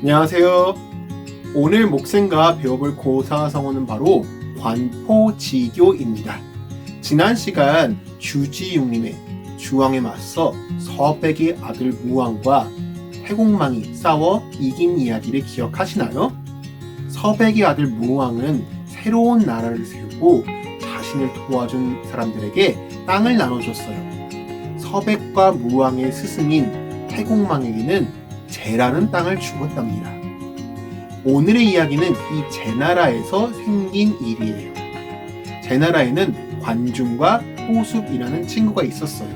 안녕하세요. 오늘 목생과 배워볼 고사 성어는 바로 관포지교입니다. 지난 시간 주지용님의 주왕에 맞서 서백의 아들 무왕과 태공망이 싸워 이긴 이야기를 기억하시나요? 서백의 아들 무왕은 새로운 나라를 세우고 자신을 도와준 사람들에게 땅을 나눠줬어요. 서백과 무왕의 스승인 태공망에게는 제라는 땅을 주었답니다. 오늘의 이야기는 이 제나라에서 생긴 일이에요. 제나라에는 관중과 호sup이라는 친구가 있었어요.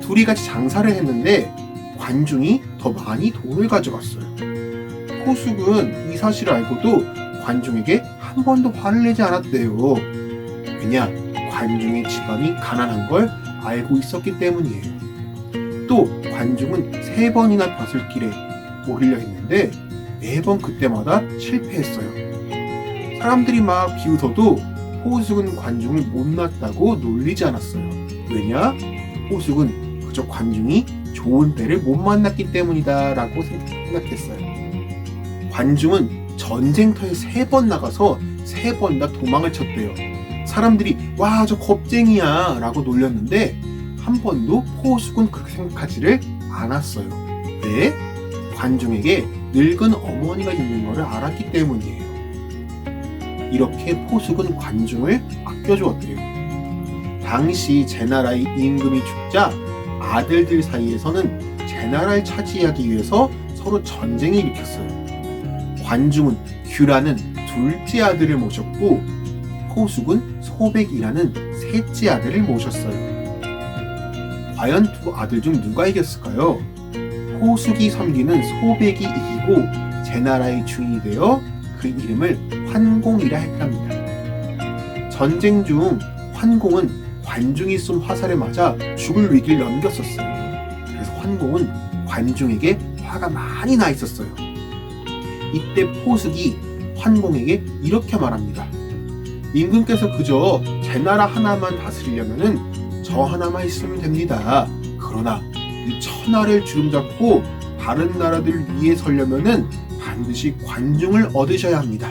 둘이 같이 장사를 했는데 관중이 더 많이 돈을 가져갔어요. 호sup은 이 사실을 알고도 관중에게 한 번도 화를 내지 않았대요. 왜냐? 관중의 집안이 가난한 걸 알고 있었기 때문이에요. 또 관중은 세 번이나 벼슬 길에 오르려 했는데 매번 그때마다 실패했어요. 사람들이 막 비웃어도 호숙은 관중을 못났다고 놀리지 않았어요. 왜냐? 호숙은 그저 관중이 좋은 때를 못 만났기 때문이다 라고 생각했어요. 관중은 전쟁터에 세 번 나가서 세 번 다 도망을 쳤대요. 사람들이 와 저 겁쟁이야 라고 놀렸는데 한 번도 포숙은 그렇게 생각하지를 않았어요. 왜? 관중에게 늙은 어머니가 있는 것을 알았기 때문이에요. 이렇게 포숙은 관중을 아껴주었대요. 당시 제나라의 임금이 죽자 아들들 사이에서는 제나라를 차지하기 위해서 서로 전쟁을 일으켰어요. 관중은 규라는 둘째 아들을 모셨고 포숙은 소백이라는 셋째 아들을 모셨어요. 과연 두 아들 중 누가 이겼을까요? 호숙이 섬기는 소백이 이기고 제 나라의 주인이 되어 그 이름을 환공이라 했답니다. 전쟁 중 환공은 관중이 쏜 화살에 맞아 죽을 위기를 넘겼었어요. 그래서 환공은 관중에게 화가 많이 나 있었어요. 이때 포숙이 환공에게 이렇게 말합니다. 임금께서 그저 제 나라 하나만 다스리려면은 저 하나만 있으면 됩니다. 그러나 이 천하를 주름잡고 다른 나라들 위에 서려면은 반드시 관중을 얻으셔야 합니다.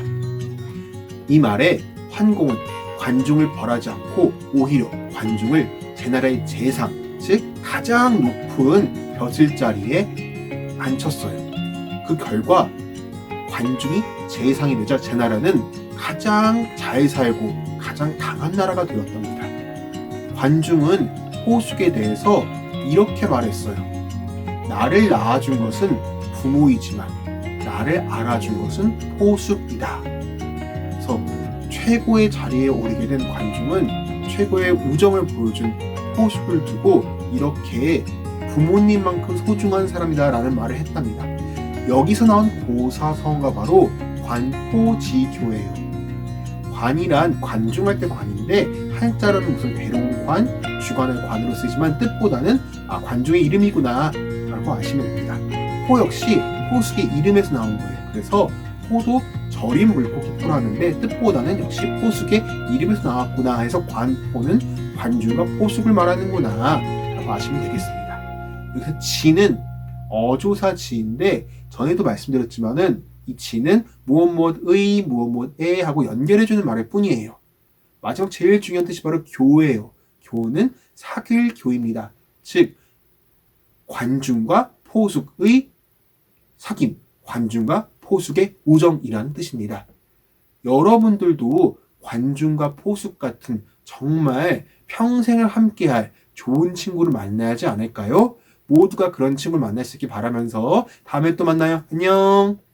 이 말에 환공은 관중을 벌하지 않고 오히려 관중을 제 나라의 재상, 즉 가장 높은 벼슬 자리에 앉혔어요. 그 결과 관중이 재상이 되자 제 나라는 가장 잘 살고 가장 강한 나라가 되었답니다. 관중은 호숙에 대해서 이렇게 말했어요. 나를 낳아준 것은 부모이지만 나를 알아준 것은 호숙이다. 그래서 최고의 자리에 오르게 된 관중은 최고의 우정을 보여준 호숙을 두고 이렇게 부모님만큼 소중한 사람이다라는 말을 했답니다. 여기서 나온 고사성어가 바로 관포지교예요. 관이란 관중할 때 관인데 한자로는 무슨 대롱관, 주관을 관으로 쓰지만 뜻보다는 아 관중의 이름이구나 라고 아시면 됩니다. 호 역시 호숙의 이름에서 나온 거예요. 그래서 호도 절인 물고기 호라는데 뜻보다는 역시 호숙의 이름에서 나왔구나 해서 관호는 관중과 호숙을 말하는구나 라고 아시면 되겠습니다. 여기서 지는 어조사 지인데 전에도 말씀드렸지만은 이 지는 무엇 무엇의 무엇 무엇에 하고 연결해주는 말일 뿐이에요. 마지막 제일 중요한 뜻이 바로 교예요. 교는 사귈 교입니다. 즉 관중과 포숙의 사귐, 관중과 포숙의 우정이라는 뜻입니다. 여러분들도 관중과 포숙 같은 정말 평생을 함께할 좋은 친구를 만나야지 않을까요? 모두가 그런 친구를 만날 수 있길 바라면서 다음에 또 만나요. 안녕!